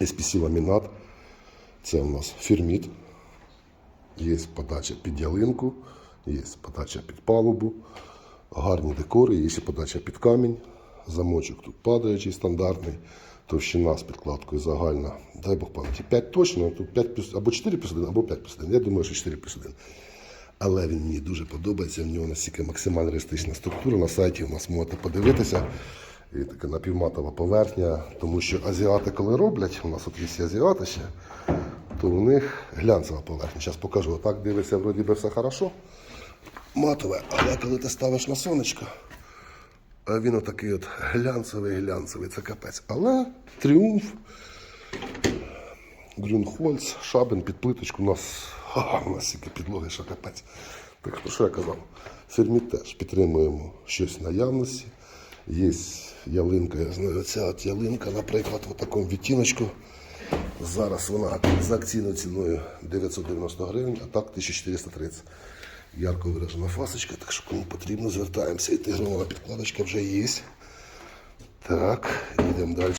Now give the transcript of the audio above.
SPC ламінат. Це у нас фірміт. Є подача під ялинку, є подача під палубу, гарні декори, є подача під камінь. Замочок тут падаючий, стандартний. Товщина з підкладкою загальна. Дай Бог пам'яті. 5 точно, тут 5 плюс, або 4 плюс 1, або 5 плюс 1. Я думаю, що 4 плюс 1. Але він мені дуже подобається. В нього настільки максимально реалістична структура. На сайті у нас можете подивитися. І така напівматова поверхня, тому що азіати, коли роблять, у нас от є азіати ще, то у них глянцева поверхня. Зараз покажу. Так дивиться, вроді би все хорошо. Матове, але коли ти ставиш на сонечко, а він отакий от глянцевий, глянцевий, це капець. Але тріумф, Грюнхольц, Шабин під плиточку у нас, ха, у нас тільки підлоги, що капець. Так що я казав? Фірмі теж підтримуємо щось наявності. Є ялинка, я знаю, ця от ялинка, наприклад, в такому відтіночку. Зараз вона за акційною ціною 990 гривень, а так 1430. Ярко виражена фасочка, так що кому потрібно, звертаємося. І тигрова підкладочка вже є. Так, йдемо далі.